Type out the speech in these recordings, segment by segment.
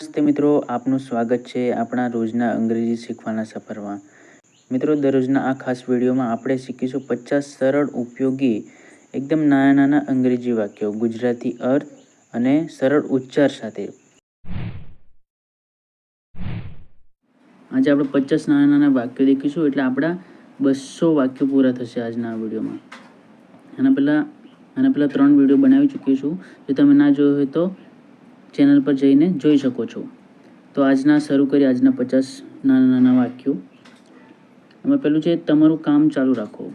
નમસ્તે મિત્રો, આપનું સ્વાગત છે આપણા રોજના અંગ્રેજી શીખવાના સફરમાં. મિત્રો, દરરોજના આ ખાસ વિડીયોમાં આપણે શીખીશું પચાસ સરળ ઉપયોગી, એકદમ નાના નાના અંગ્રેજી વાક્યો, ગુજરાતી અર્થ અને સરળ ઉચ્ચાર સાથે. આજે આપણે પચાસ નાના નાના વાક્યો દેખીશું એટલે આપણા બસો વાક્યો પૂરા થશે આજના વિડીયોમાં. આના પહેલાં આના પહેલાં ત્રણ વીડિયો બનાવી ચૂકીશું જો તમે ના જોયો હોય તો ચેનલ પર જઈને જોઈ શકો છો. તો આજના શરૂ કરી આજના પચાસ નાના નાના વાક્યો. એમાં પહેલું છે, તમારું કામ ચાલુ રાખો.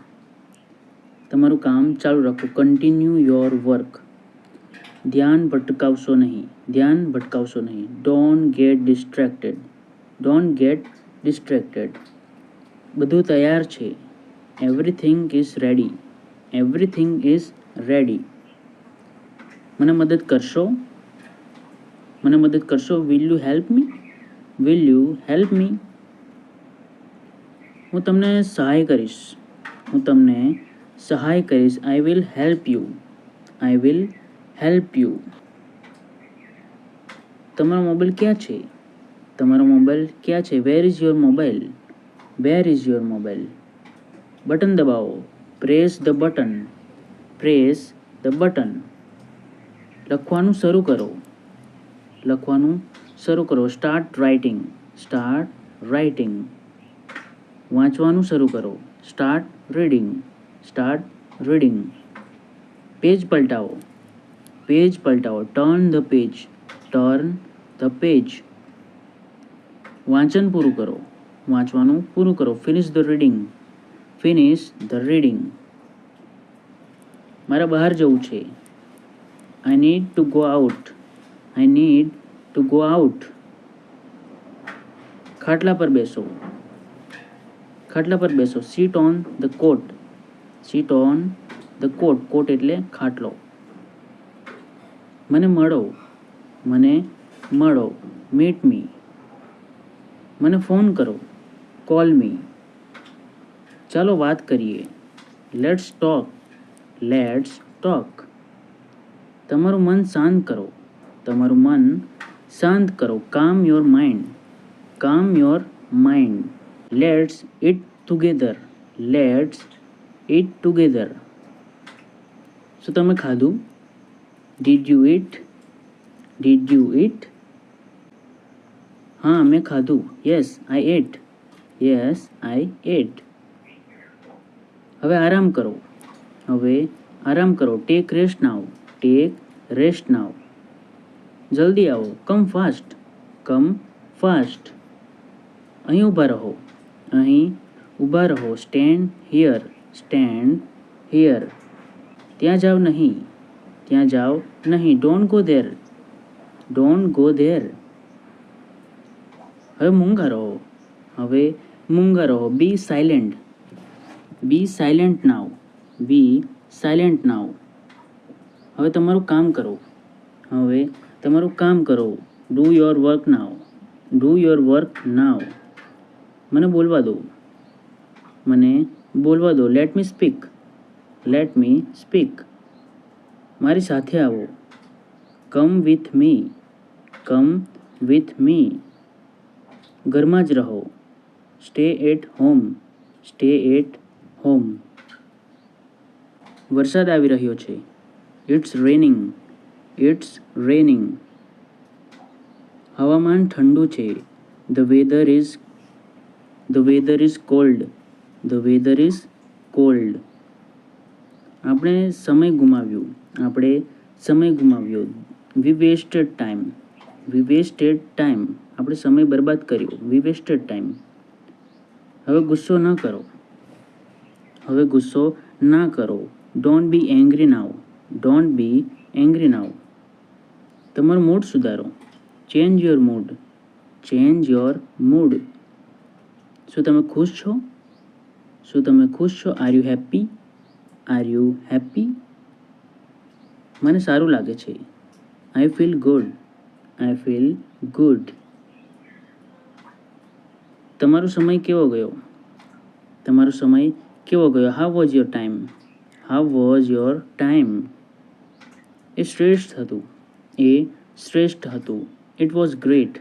તમારું કામ ચાલુ રાખો. કન્ટિન્યુ યોર વર્ક ધ્યાન ભટકાવશો નહીં. ધ્યાન ભટકાવશો નહીં. Don't get distracted don't get distracted બધું તૈયાર છે. Everything is ready everything is ready મને મદદ કરશો? મને મદદ કરશો? Will you help me will you help me હું તમને સહાય કરીશ. હું તમને સહાય કરીશ. I will help you I will help you તમારો મોબાઈલ ક્યાં છે? તમારો મોબાઈલ ક્યાં છે? Where is your mobile where is your mobile button દબાવો. Press the button press the button લખવાનું શરૂ કરો. લખવાનું શરૂ કરો. સ્ટાર્ટ રાઇટિંગ સ્ટાર્ટ રાઇટિંગ વાંચવાનું શરૂ કરો. Start reading start reading page પલટાવો. Page પલટાવો. Turn the page turn the page વાંચન પૂરું કરો. વાંચવાનું પૂરું કરો. Finish the reading finish the reading મારે બહાર જવું છે. I need to go out I need to go out ખાટલા પર બેસો ખાટલા પર બેસો sit on the cot sit on the cot cot એટલે ખાટલો મને મળો મને મળો મીટ મી મને ફોન કરો કોલ મી ચાલો વાત કરીએ લેટ્સ ટોક લેટ્સ ટોક તમારું મન શાંત કરો તમારું મન શાંત કરો. Calm your mind calm your mind let's eat together let's eat together શું તમે ખાધું? Did you eat did you eat હા, મેં ખાધું. Yes I ate yes I ate હવે આરામ કરો. હવે આરામ કરો. Take rest now take rest now જલ્દી આવો. કમ ફાસ્ટ કમ ફાસ્ટ અહીં ઊભા રહો. અહીં ઊભા રહો. સ્ટેન્ડ હિયર સ્ટેન્ડ હિયર ત્યાં જાઓ નહીં. ત્યાં જાઓ નહીં. Don't go there don't go there હવે મૂંગા રહો. હવે મૂંગા રહો. Be silent be silent now be silent now હવે તમારું કામ કરો. હવે તમારું કામ કરો. Do your work now do your work now મને બોલવા દો. મને બોલવા દો. Let me speak let me speak મારી સાથે આવો. Come with me come with me ઘરમાં જ રહો. Stay at home stay at home વરસાદ આવી રહ્યો છે. ઇટ્સ રેનિંગ ઇટ્સ રેનિંગ હવામાન ઠંડુ છે. The weather is the weather is cold the weather is cold આપણે સમય ગુમાવ્યો. આપણે સમય ગુમાવ્યો. We wasted time we wasted time આપણે સમય બરબાદ કર્યો. વી વેસ્ટેડ ટાઈમ હવે ગુસ્સો ન કરો. હવે ગુસ્સો ના કરો. Don't be angry now don't be angry now તમારું મૂડ સુધારો. Change your mood change your mood શું તમે ખુશ છો? શું તમે ખુશ છો? Are you happy are you happy મને સારું લાગે છે. I feel good I feel good તમારો સમય કેવો ગયો? તમારો સમય કેવો ગયો? How was your time how was your time એ શ્રેષ્ઠ હતું. એ શ્રેષ્ઠ હતું. It was great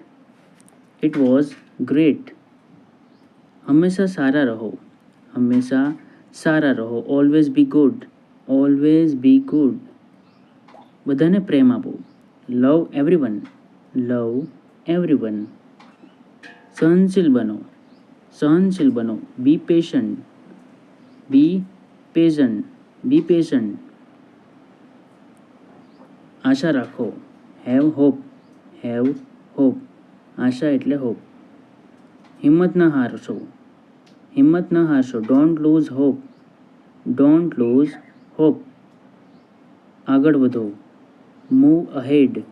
it was great હંમેશા સારા રહો. હંમેશા સારા રહો. Always be good always be good બધાને પ્રેમ આપો. લવ એવરીવન લવ એવરીવન સહનશીલ બનો. સહનશીલ બનો. Be patient be patient be patient આશા રાખો. હેવ હોપ હેવ હોપ આશા એટલે હોપ હિંમત ન હારશો. હિંમત ન હારશો. Don't lose hope don't lose hope આગળ વધો. મૂવ અહેડ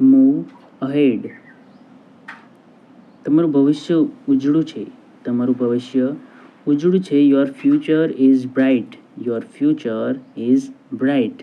મૂવ અહેડ તમારું ભવિષ્ય ઉજળું છે. તમારું ભવિષ્ય ઉજળું છે. Your future is bright your future is bright